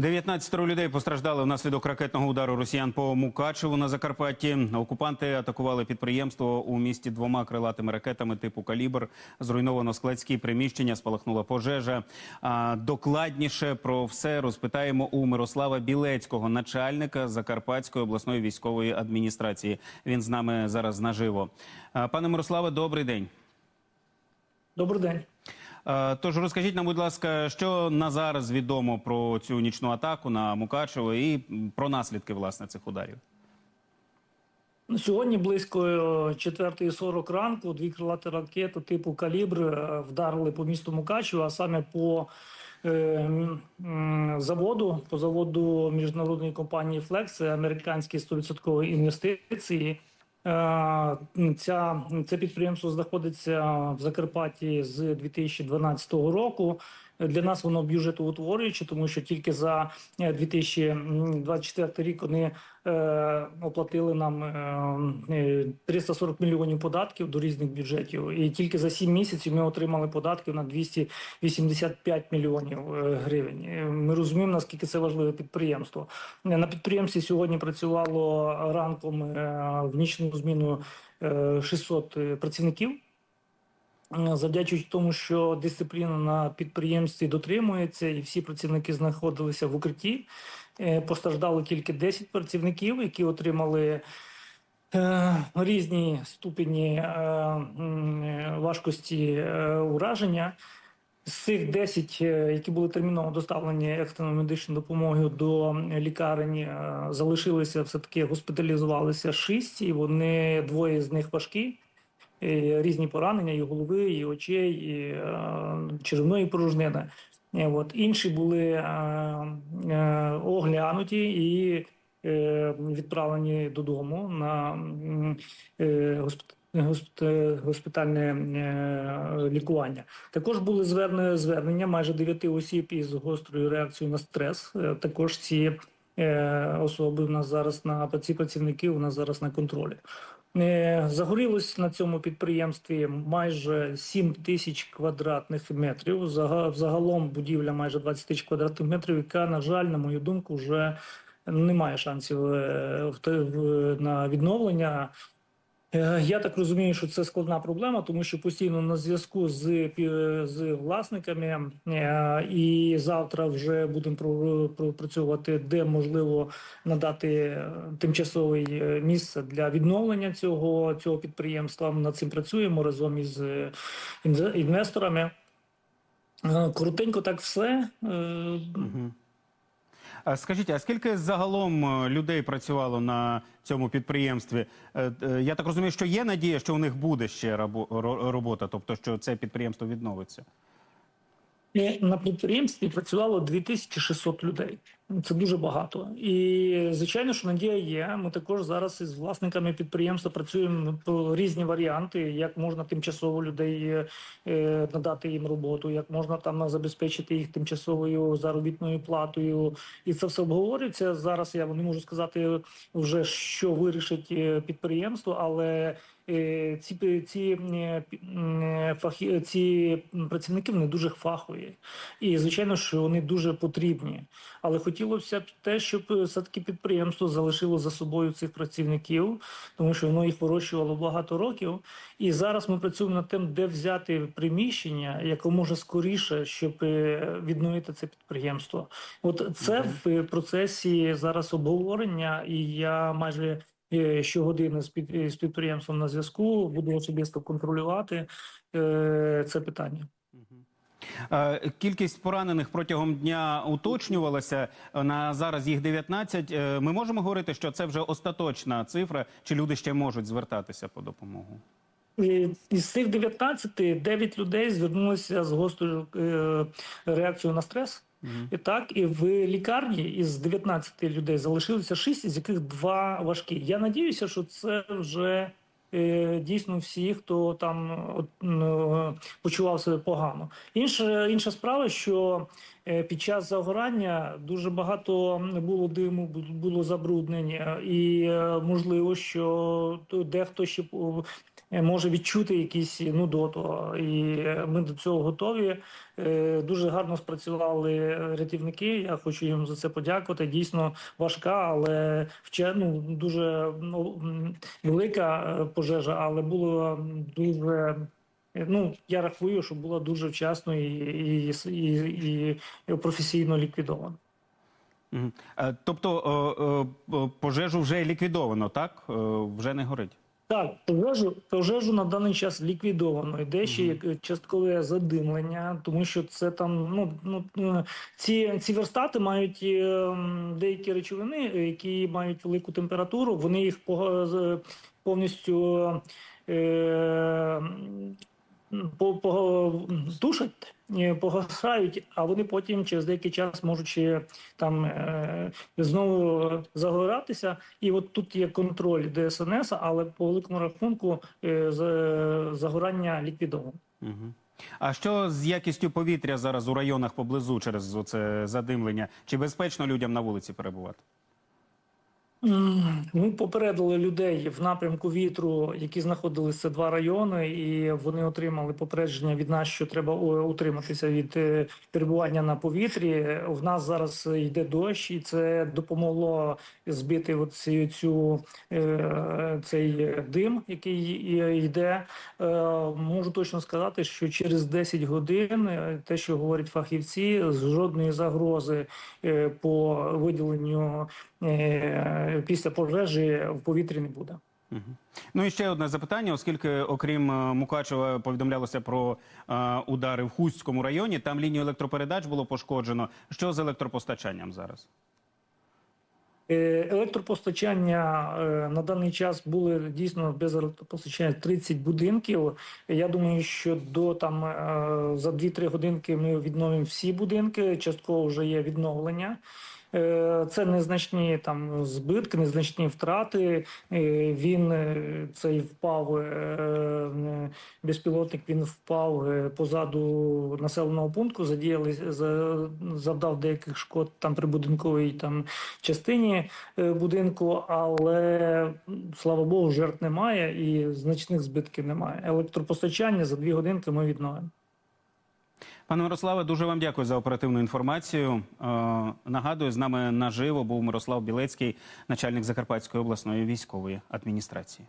19 людей постраждали внаслідок ракетного удару росіян по Мукачеву на Закарпатті. Окупанти атакували підприємство у місті двома крилатими ракетами типу «Калібр». Зруйновано складські приміщення, спалахнула пожежа. Докладніше про все розпитаємо у Мирослава Білецького, начальника Закарпатської обласної військової адміністрації. Він з нами зараз наживо. Пане Мирославе, добрий день. Добрий день. Е, Тож розкажіть нам, будь ласка, що на зараз відомо про цю нічну атаку на Мукачево і про наслідки власне цих ударів. Ну, Сьогодні близько е, 4.40 ранку дві крилаті ракети типу «Калібр» е, вдарили по місту Мукачево, а саме по е, заводу, по заводу міжнародної компанії «Флекс», американські 100% інвестиції. Е, Ця, це підприємство знаходиться в Закарпатті з 2012 року. Для нас воно бюджетоутворююче, тому що тільки за е, 2024 рік вони е, оплатили нам е, е, 340 мільйонів податків до різних бюджетів. І тільки за 7 місяців ми отримали податків на 285 мільйонів е, гривень. Е, Ми розуміємо, наскільки це важливе підприємство. Е, На підприємстві сьогодні працювало ранком е, в нічну зміну е, 600 працівників. Завдячуючи тому, що дисципліна на підприємстві дотримується, і всі працівники знаходилися в укритті. Е, Постраждало тільки 10 працівників, які отримали е, різні ступені е, важкості ураження. З цих 10, е, які були терміново доставлені екстреної медичної допомоги до лікарень, залишилися все таки госпіталізувалися 6, і вони двоє з них важкі. Різні поранення і голови, і очей, і е, черевної порожнини. Е, От інші були е, оглянуті і відправлені додому на госпіталь. госпітальне- лікування також були звернення майже 9 осіб із гострою реакцією на стрес. Також ці особи в нас зараз на ці працівники у нас зараз на контролі. Е, Загорілось на цьому підприємстві майже 7 тисяч квадратних метрів. Зага- Загалом будівля майже 20 тисяч квадратних метрів, яка, на жаль, на мою думку, вже не має шансів е, на відновлення. Е, Я так розумію, що це складна проблема, тому що постійно на зв'язку з, з власниками, е, і завтра вже будемо про- пропрацьовувати, де можливо надати е, тимчасове місце для відновлення цього, цього підприємства. Ми над цим працюємо разом із інве- інвесторами. Коротенько, так все. А Скажіть, а скільки загалом е, людей працювало на цьому підприємстві? Е, е, Я так розумію, що є надія, що у них буде ще робота, тобто що це підприємство відновиться. На підприємстві працювало 2600 людей. Це дуже багато. І звичайно, що надія є. Ми також зараз із власниками підприємства працюємо про різні варіанти, як можна тимчасово людей е, надати їм роботу, як можна там забезпечити їх тимчасовою заробітною платою. І це все обговорюється. Зараз я не можу сказати вже, що вирішить е, підприємство, але е, ці ці е, е, фахі ці працівники вони дуже фахові, і звичайно, що вони дуже потрібні. Але хотілося б те, щоб все таки підприємство залишило за собою цих працівників, тому що воно їх вирощувало багато років. І зараз ми працюємо над тим, де взяти приміщення якомога скоріше, щоб е, відновити це підприємство. От це в процесі зараз обговорення, і я майже е, щогодини з під з підприємством на зв'язку буду особисто контролювати е, це питання. Е, Кількість поранених протягом дня уточнювалася. Е, На зараз їх 19. Е, Ми можемо говорити, що це вже остаточна цифра, чи люди ще можуть звертатися по допомогу? Із цих 19 9 людей звернулися з гострою реакцією на стрес. І так, і в лікарні із 19 людей залишилося 6, із яких два важкі. Я надіюся, що це вже дійсно всі, хто там ну, почував себе погано. Інша, інша справа, що е, під час загорання дуже багато було диму, бу- було забруднення, і е, можливо, що то дехто ще е, може відчути якісь нудоту, і е, ми до цього готові. Е, Дуже гарно спрацювали рятівники. Я хочу їм за це подякувати. Дійсно важка, але вче- ну, дуже ну, велика е, пожежа, але було дуже. е, Ну, я рахую, що була дуже вчасно і, і, і, і професійно ліквідована. Е, Тобто е, е, пожежу вже ліквідовано, так? Е, Вже не горить. Так, пожежу, пожежу на даний час ліквідовано. Йде ще як часткове задимлення, тому що це там ну, ну е, ці, ці верстати мають е, деякі речовини, які мають велику температуру. Вони їх повністю е, тушать, е, погасають, а вони потім через деякий час можуть там е, знову загоратися. І от тут є контроль ДСНС, але по великому рахунку е, загорання ліквідовано. Мгм. А що з якістю повітря зараз у районах поблизу через це задимлення? Чи безпечно людям на вулиці перебувати? Ми попередили людей в напрямку вітру, які знаходилися два райони, і вони отримали попередження від нас, що треба утриматися від е, перебування на повітрі. В нас зараз йде дощ, і це допомогло збити от цю, е, цей дим, який йде. Е, Можу точно сказати, що через 10 годин те, що говорять фахівці, жодної загрози по виділенню після пожежі в повітрі не буде. Ну і ще одне запитання, оскільки, окрім е, Мукачева, повідомлялося про е, удари в Хустському районі, там лінію електропередач було пошкоджено. Що з електропостачанням зараз? Е, Електропостачання е, на даний час були дійсно без електропостачання 30 будинків. Я думаю, що до там е, за 2-3 годинки ми відновимо всі будинки. Частково вже є відновлення. Е, Це незначні там збитки, незначні втрати. Е, Він е, цей впав безпілотник. Він впав позаду населеного пункту. Задіяли за- завдав деяких шкод там прибудинковій там частині будинку, але слава Богу, жертв немає і значних збитків немає. Електропостачання за дві годинки ми відновимо. Пане Мирославе, дуже вам дякую за оперативну інформацію. Е, нагадую, з нами наживо був Мирослав Білецький, начальник Закарпатської обласної військової адміністрації.